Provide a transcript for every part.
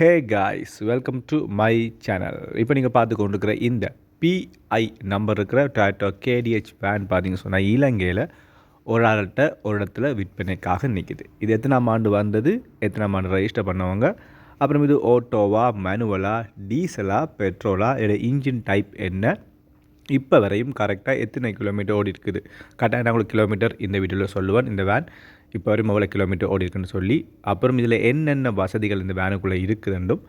Hey guys welcome to my channel இப்போ நீங்கள் பார்த்து கொண்டிருக்கிற இந்த பிஐ நம்பர் இருக்கிற டொயட்டோ கேடிஹெச் வேன் பார்த்தீங்க சொன்னால் இலங்கையில் ஒரு ஆள்கிட்ட ஒரு இடத்துல விற்பனைக்காக நிற்கிது இது எத்தனாம் ஆண்டு வந்தது? எத்தனாம் ஆண்டு ரெஜிஸ்டர் பண்ணவங்க? அப்புறம் இது ஓட்டோவா மேனுவலா டீசலா பெட்ரோலா இல்லை இன்ஜின் டைப் என்ன? இப்போ வரையும் கரெக்டாக எத்தனை கிலோமீட்டர் ஓடி இருக்குது கரெக்டாக நான் உங்களுக்கு கிலோமீட்டர் இந்த வீடியோவில் சொல்லுவேன். இந்த வேன் இப்போ வரும் எவ்வளோ கிலோமீட்டர் ஓடி இருக்குன்னு சொல்லி அப்புறம் இதில் என்னென்ன வசதிகள் இந்த வேனுக்குள்ளே இருக்குதுன்றும்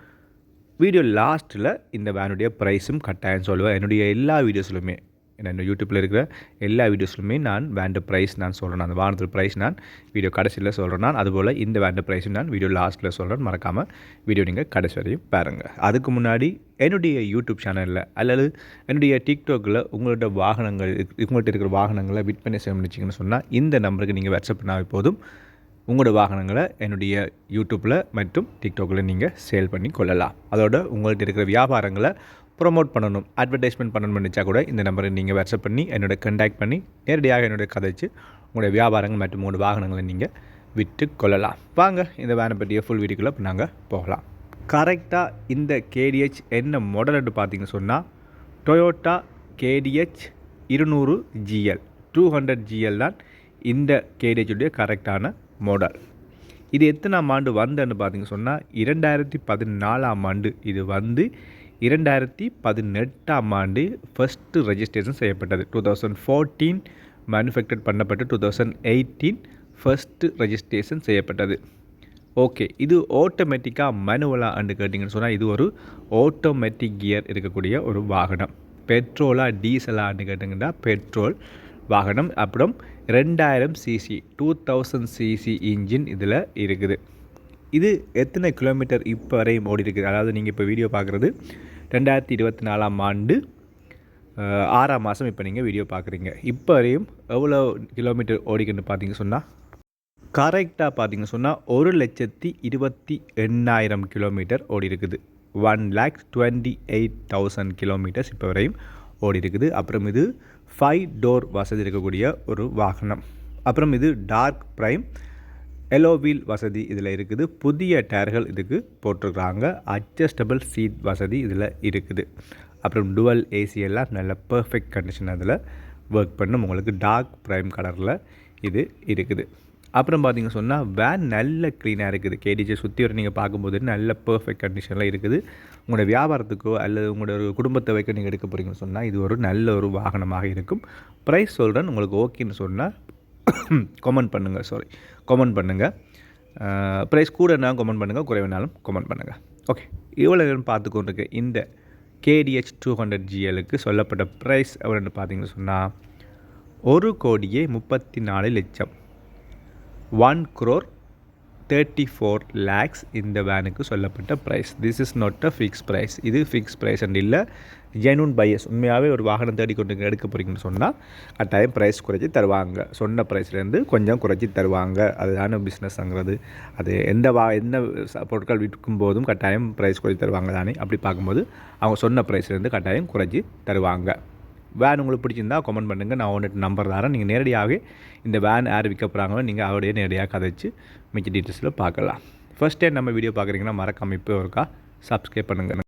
வீடியோ லாஸ்ட்டில் இந்த வேனுடைய ப்ரைஸும் கட்டாயம் சொல்லுவேன். என்னுடைய எல்லா வீடியோஸ்லுமே என்ன யூடியூப்பில் இருக்கிற எல்லா வீடியோஸ்லுமே நான் வேண்ட ப்ரைஸ் நான் சொல்கிறேன் அந்த வாகனத்தில் ப்ரைஸ் நான் வீடியோ கடைசியில் சொல்கிறேன் நான் அதுபோல் இந்த வேண்ட ப்ரைஸும் நான் வீடியோ லாஸ்ட்டில் சொல்கிறேன் மறக்காமல் வீடியோ நீங்கள் கடைசி வரையும் பாருங்கள் அதுக்கு முன்னாடி என்னுடைய யூடியூப் சேனலில் அல்லது என்னுடைய டிக்டாக்கில் உங்களோட வாகனங்கள் உங்கள்கிட்ட இருக்கிற வாகனங்களை விற்பனை செய்ய முடிச்சிங்கன்னு சொன்னால் இந்த நம்பருக்கு நீங்கள் வாட்ஸ்அப் பண்ணாவே போதும். உங்களோட வாகனங்களை என்னுடைய யூடியூப்பில் மற்றும் டிக்டாக்கில் நீங்கள் சேல் பண்ணி கொள்ளலாம். அதோட உங்கள்கிட்ட இருக்கிற வியாபாரங்களை ப்ரொமோட் பண்ணணும் அட்வர்டைஸ்மெண்ட் பண்ணணும்னு நினச்சா கூட இந்த நம்பரை நீங்கள் வாட்ஸ்அப் பண்ணி என்னோட கண்டாக்ட் பண்ணி நேரடியாக என்னோட கதைச்சு உங்களுடைய வியாபாரங்கள் மற்றும் மூணு வாகனங்களை நீங்கள் விட்டு கொள்ளலாம். வாங்க இந்த வேனை பற்றிய ஃபுல் வீடியோக்குள்ளே நாங்கள் போகலாம். கரெக்டாக இந்த கேடிஹெச் என்ன மாடல்னு பார்த்தீங்கன்னு சொன்னால் டொயோட்டா கேடிஹெச் இருநூறு ஜிஎல் டூ ஹண்ட்ரட் ஜிஎல் தான் இந்த கேடிஹெச்சுடைய கரெக்டான மாடல் இது எத்தனாம் ஆண்டு வந்தன்னு பார்த்தீங்க சொன்னால் இரண்டாயிரத்தி பதினாலாம் ஆண்டு இது வந்து இரண்டாயிரத்தி பதினெட்டாம் ஆண்டு ஃபஸ்ட்டு ரெஜிஸ்ட்ரேஷன் செய்யப்பட்டது. டூ தௌசண்ட் ஃபோர்டீன் மேனுஃபேக்சர் பண்ணப்பட்டு two thousand eighteen first registration செய்யப்பட்டது. ஓகே இது ஆட்டோமேட்டிக்காக மேனுவலாக அண்டு கேட்டிங்கன்னு சொன்னால் இது ஒரு ஆட்டோமேட்டிக் கியர் இருக்கக்கூடிய ஒரு வாகனம். பெட்ரோலா டீசலான்னு கேட்டிங்கன்னா பெட்ரோல் வாகனம். அப்புறம் ரெண்டாயிரம் CC two thousand CC engine இதில் இருக்குது. இது எத்தனை கிலோமீட்டர் இப்போ வரையும் ஓடி இருக்குது அதாவது நீங்கள் இப்போ வீடியோ பார்க்குறது ரெண்டாயிரத்தி இருபத்தி நாலாம் ஆண்டு ஆறாம் மாதம் இப்போ நீங்கள் வீடியோ பார்க்குறீங்க இப்போ வரையும் எவ்வளோ கிலோமீட்டர் ஓடிக்குன்னு பார்த்தீங்க சொன்னால் கரெக்டாக பார்த்தீங்க சொன்னால் ஒரு லட்சத்தி இருபத்தி எண்ணாயிரம் கிலோமீட்டர் ஓடி இருக்குது one lakh twenty eight thousand kilometres இப்போ வரையும் ஓடி இருக்குது அப்புறம் இது ஃபைவ் டோர் வசதி இருக்கக்கூடிய ஒரு வாகனம். அப்புறம் இது டார்க் ப்ரைம் எலோ வீல் வசதி இதில் இருக்குது. புதிய டயர்கள் இதுக்கு போட்டிருக்கிறாங்க. அட்ஜஸ்டபிள் சீட் வசதி இதில் இருக்குது. அப்புறம் டுவல் ஏசி எல்லாம் நல்ல பர்ஃபெக்ட் கண்டிஷன் அதில் ஒர்க் பண்ணும். உங்களுக்கு டார்க் ப்ரைம் கலரில் இது இருக்குது. அப்புறம் பார்த்திங்க சொன்னால் வேன் நல்ல க்ளீனாக இருக்குது. கேடிஜே சுற்றி வர நீங்கள் பார்க்கும்போது நல்ல பர்ஃபெக்ட் கண்டிஷனில் இருக்குது. உங்களோட வியாபாரத்துக்கோ அல்லது உங்களோட ஒரு குடும்பத்தை வைக்க நீங்கள் எடுக்க போகிறீங்கன்னு சொன்னால் இது ஒரு நல்ல ஒரு வாகனமாக இருக்கும். ப்ரைஸ் சொல்கிறேன் உங்களுக்கு ஓகேன்னு சொன்னால் கமெண்ட் பண்ணுங்கள் சாரி கமெண்ட் பண்ணுங்கள் ப்ரைஸ் கூடனாலும் கமெண்ட் பண்ணுங்கள் குறைவினாலும் கமெண்ட் பண்ணுங்கள் ஓகே இவ்வளோ பார்த்து கொண்டிருக்க இந்த கேடிஹெச் டூ ஹண்ட்ரட் ஜிஎலுக்கு சொல்லப்பட்ட ப்ரைஸ் எவ்வளோன்னு பார்த்தீங்கன்னு சொன்னால் ஒரு கோடியே முப்பத்தி நாலு லட்சம். One crore thirty four lakhs இந்த வேனுக்கு சொல்லப்பட்ட price this is not a fix price இது ஃபிக்ஸ் ப்ரைஸ் அண்ட் இல்லை ஜெனூன் பையஸ் உண்மையாகவே ஒரு வாகனம் தேடி கொண்டு எடுக்க போகிறீங்கன்னு சொன்னால் கட்டாயம் ப்ரைஸ் குறைச்சி தருவாங்க. சொன்ன ப்ரைஸ்லேருந்து கொஞ்சம் குறைச்சி தருவாங்க. அதுதான பிஸ்னஸ்ங்கிறது அது எந்த வா எந்த பொருட்கள் விற்கும் போதும் கட்டாயம் ப்ரைஸ் குறைச்சி தருவாங்க தானே. அப்படி பார்க்கும்போது அவங்க சொன்ன ப்ரைஸ்லேருந்து கட்டாயம் குறைச்சி தருவாங்க. வேன் உங்களுக்கு பிடிச்சிருந்தா கமெண்ட் பண்ணுங்கள் நான் ஒன்று நம்பர் தரேன். நீங்கள் நேரடியாகவே இந்த வேன் யார் விற்க போகிறாங்களோ நீங்கள் அவருடைய நேரடியாக கதைச்சு மிச்ச டீட்டெயில்ஸில் பார்க்கலாம். ஃபஸ்ட் டைம் நம்ம வீடியோ பார்க்குறீங்கன்னா மறக்காமல் இப்போ இருக்கா சப்ஸ்கிரைப் பண்ணுங்கள்